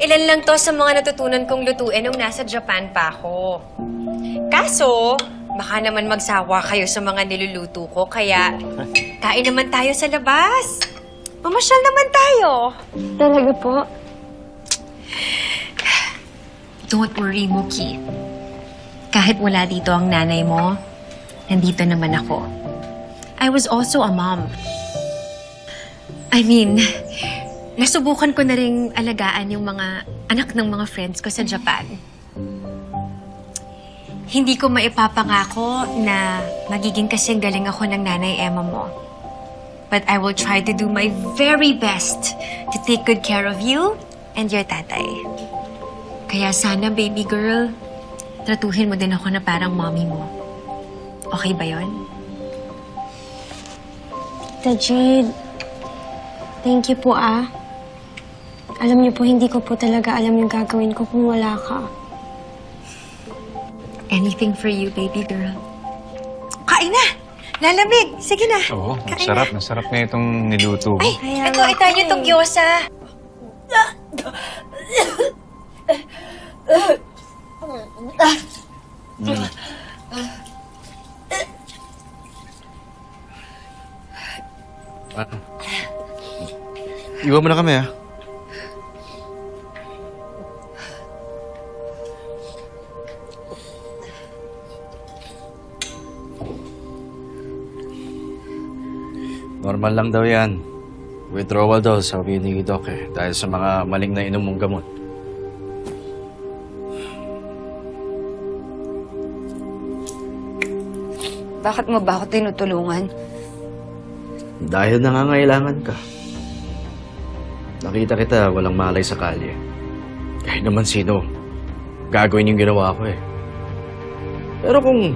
Ilan lang to sa mga natutunan kong lutuin nung nasa Japan pa ako. Kaso, baka naman magsawa kayo sa mga niluluto ko, kaya kain naman tayo sa labas. Mamasyal naman tayo. Talaga po? Don't worry, Muki. Kahit wala dito ang nanay mo, nandito naman ako. I was also a mom. I mean, nasubukan ko na rin alagaan yung mga anak ng mga friends ko sa Japan. Hindi ko maipapangako na magiging kasing galing ako ng nanay Emma mo. But I will try to do my very best to take good care of you and your tatay. Kaya sana, baby girl, tratuhin mo din ako na parang mommy mo. Okay ba yon? Tita thank you po ah. Alam niyo po, hindi ko po talaga alam yung gagawin ko kung wala ka. Anything for you, baby girl. Kain na! Lalamig! Sige na! Oo, Kain masarap. na. Masarap na itong niluto mo. Ay, Kaya ito, nga itayo po itong eh. gyoza. Iwan mo na kami, ah. Normal lang daw yan. Withdrawal daw, sabi ni Doc eh. Dahil sa mga maling na inom mong gamot. Bakit mo ba ako tinutulungan? Dahil nangangailangan ka. Nakita kita, walang malay sa kalye. Kahit naman sino, gagawin yung ginawa ko eh. Pero kung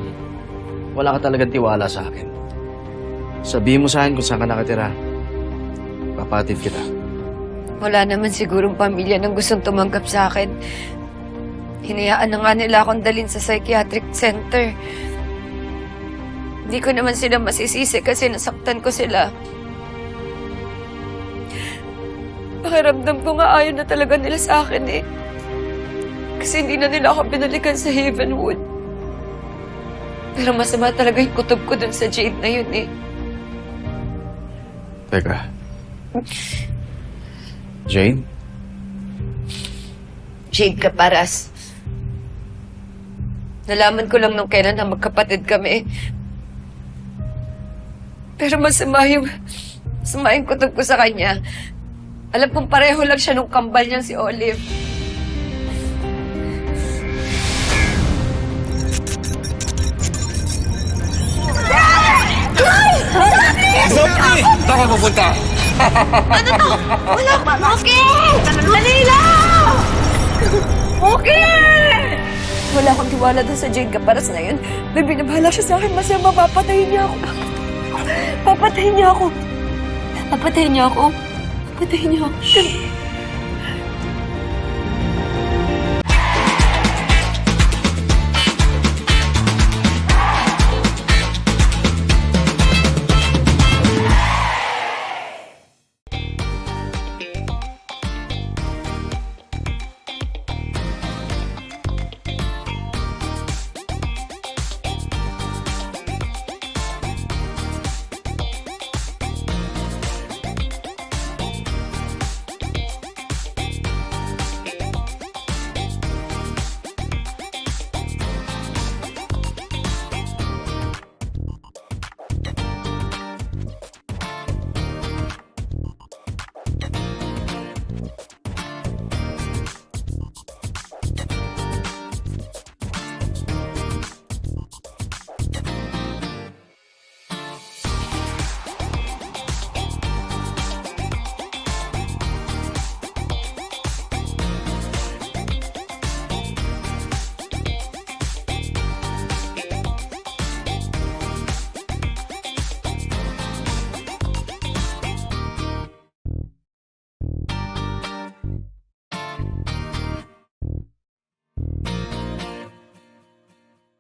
wala ka talagang tiwala sa akin, sabihin mo sa akin kung saan ka nakatira. Papatid kita. Wala naman sigurong pamilya nang gustong tumanggap sa akin. Hinayaan na nga nila akong dalhin sa psychiatric center. Hindi ko naman sila masisisi kasi nasaktan ko sila. Pakiramdam ko nga ayaw na talaga nila sa akin eh. Kasi hindi na nila ako binalikan sa Havenwood. Pero masama talaga yung kutob ko dun sa Jade na yun eh. Teka. Jane? Jade Caparas. Nalaman ko lang nung kailan na magkapatid kami. Pero masama yung... Masama yung kutob ko sa kanya. Alam kong pareho lang siya nung kambal niyang si Olive. Baka pupunta. Wala akong tiwala doon sa Jade Caparas na yun. May binabahala siya sa akin. Masama, papatayin niya ako. Papatayin niya ako. Papatayin niya ako. Papatayin niya ako.